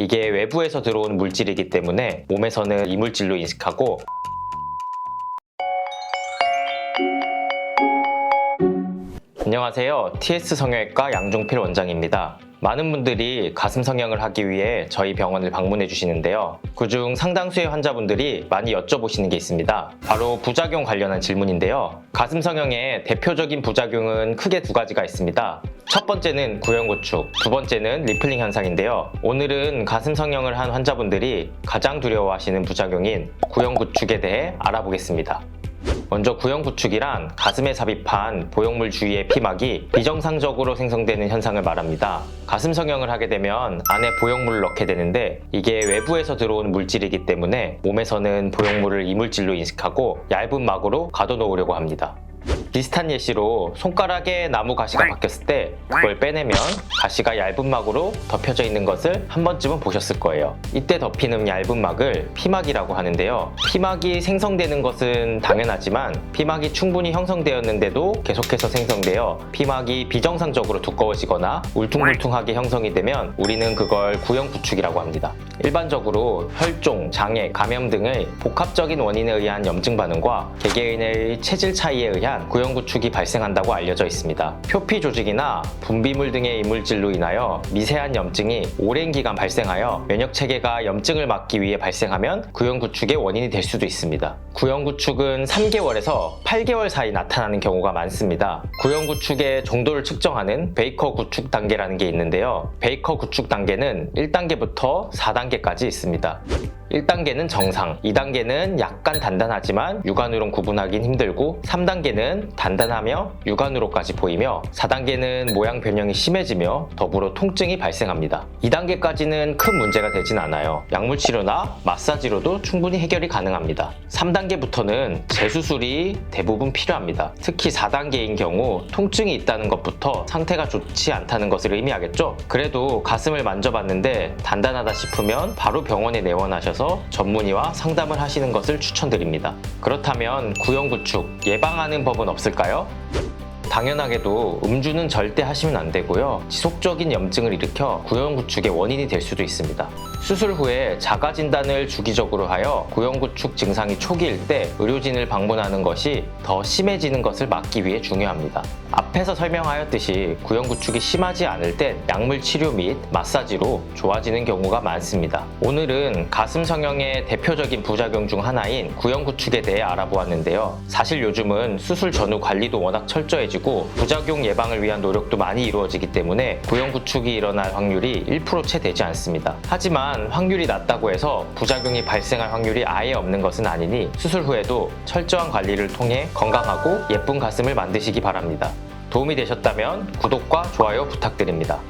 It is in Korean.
이게 외부에서 들어온 물질이기 때문에 몸에서는 이물질로 인식하고 안녕하세요. TS 성형외과 양종필 원장입니다. 많은 분들이 가슴 성형을 하기 위해 저희 병원을 방문해 주시는데요. 그중 상당수의 환자분들이 많이 여쭤보시는 게 있습니다. 바로 부작용 관련한 질문인데요. 가슴 성형의 대표적인 부작용은 크게 두 가지가 있습니다. 첫 번째는 구형 구축, 두 번째는 리플링 현상인데요. 오늘은 가슴 성형을 한 환자분들이 가장 두려워하시는 부작용인 구형 구축에 대해 알아보겠습니다. 먼저 구형 구축이란 가슴에 삽입한 보형물 주위의 피막이 비정상적으로 생성되는 현상을 말합니다. 가슴 성형을 하게 되면 안에 보형물을 넣게 되는데 이게 외부에서 들어온 물질이기 때문에 몸에서는 보형물을 이물질로 인식하고 얇은 막으로 가둬놓으려고 합니다. 비슷한 예시로 손가락에 나무 가시가 박혔을 때 그걸 빼내면 가시가 얇은 막으로 덮여져 있는 것을 한 번쯤은 보셨을 거예요. 이때 덮이는 얇은 막을 피막이라고 하는데요. 피막이 생성되는 것은 당연하지만 피막이 충분히 형성되었는데도 계속해서 생성되어 피막이 비정상적으로 두꺼워지거나 울퉁불퉁하게 형성이 되면 우리는 그걸 구형구축이라고 합니다. 일반적으로 혈종, 장애, 감염 등의 복합적인 원인에 의한 염증 반응과 개개인의 체질 차이에 의한 구형 구축이 발생한다고 알려져 있습니다. 표피 조직이나 분비물 등의 이물질로 인하여 미세한 염증이 오랜 기간 발생하여 면역 체계가 염증을 막기 위해 발생하면 구형 구축의 원인이 될 수도 있습니다. 구형 구축은 3개월에서 8개월 사이 나타나는 경우가 많습니다. 구형 구축의 정도를 측정하는 베이커 구축 단계라는 게 있는데요. 베이커 구축 단계는 1단계부터 4단계까지 있습니다. 1단계는 정상, 2단계는 약간 단단하지만 육안으론 구분하긴 힘들고 3단계는 단단하며 육안으로까지 보이며 4단계는 모양 변형이 심해지며 더불어 통증이 발생합니다. 2단계까지는 큰 문제가 되진 않아요. 약물 치료나 마사지로도 충분히 해결이 가능합니다. 3단계부터는 재수술이 대부분 필요합니다. 특히 4단계인 경우 통증이 있다는 것부터 상태가 좋지 않다는 것을 의미하겠죠? 그래도 가슴을 만져봤는데 단단하다 싶으면 바로 병원에 내원하셔서 전문의와 상담을 하시는 것을 추천드립니다. 그렇다면 구형구축 예방하는 법은 없을까요? 당연하게도 음주는 절대 하시면 안 되고요. 지속적인 염증을 일으켜 구형 구축의 원인이 될 수도 있습니다. 수술 후에 자가 진단을 주기적으로 하여 구형 구축 증상이 초기일 때 의료진을 방문하는 것이 더 심해지는 것을 막기 위해 중요합니다. 앞에서 설명하였듯이 구형 구축이 심하지 않을 땐 약물 치료 및 마사지로 좋아지는 경우가 많습니다. 오늘은 가슴 성형의 대표적인 부작용 중 하나인 구형 구축에 대해 알아보았는데요. 사실 요즘은 수술 전후 관리도 워낙 철저해 지고 부작용 예방을 위한 노력도 많이 이루어지기 때문에 구형 구축이 일어날 확률이 1%채 되지 않습니다. 하지만 확률이 낮다고 해서 부작용이 발생할 확률이 아예 없는 것은 아니니 수술 후에도 철저한 관리를 통해 건강하고 예쁜 가슴을 만드시기 바랍니다. 도움이 되셨다면 구독과 좋아요 부탁드립니다.